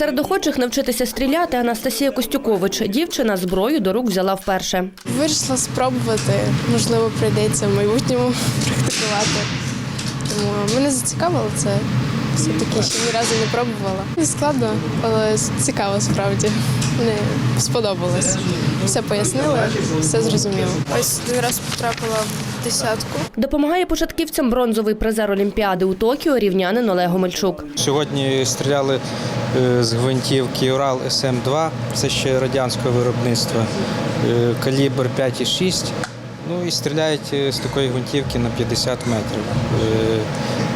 Серед охочих навчитися стріляти Анастасія Костюкович. Дівчина зброю до рук взяла вперше. Вирішила спробувати, можливо, прийдеться в майбутньому практикувати. Тому мене зацікавило це. Все-таки ще ні разу не пробувала. Не складно, але цікаво справді. Мені сподобалось. Все пояснили, все зрозуміло. Ось другий раз потрапила в десятку. Допомагає початківцям бронзовий призер Олімпіади у Токіо рівнянин Олег Гомельчук. Сьогодні стріляли з гвинтівки Урал СМ-2, це ще радянського виробництва, е, калібр 5,6. Ну і стріляють е, з такої гвинтівки на 50 метрів. Е,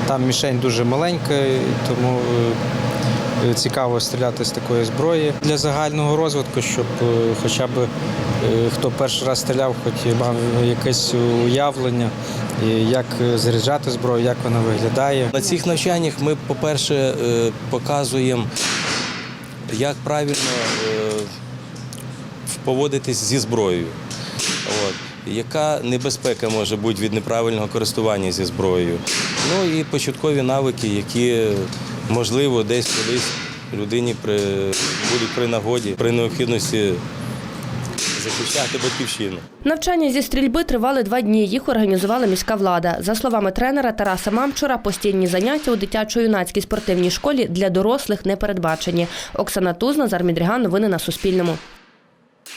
Там мішень дуже маленька, тому е, е, цікаво стріляти з такої зброї для загального розвитку, щоб е, хоча б е, хто перший раз стріляв, хоч мав якесь уявлення, і як е, заряджати зброю, як вона виглядає. На цих навчаннях ми, по-перше, е, показуємо, як правильно е, поводитись зі зброєю. От. Яка небезпека може бути від неправильного користування зі зброєю? Ну і початкові навики, які можливо десь колись людині при, будуть при нагоді, при необхідності захищати батьківщину. Навчання зі стрільби тривали два дні. Їх організувала міська влада. За словами тренера Тараса Мамчура, постійні заняття у дитячо-юнацькій спортивній школі для дорослих не передбачені. Оксана Тузна, Зармідріган. Новини на Суспільному.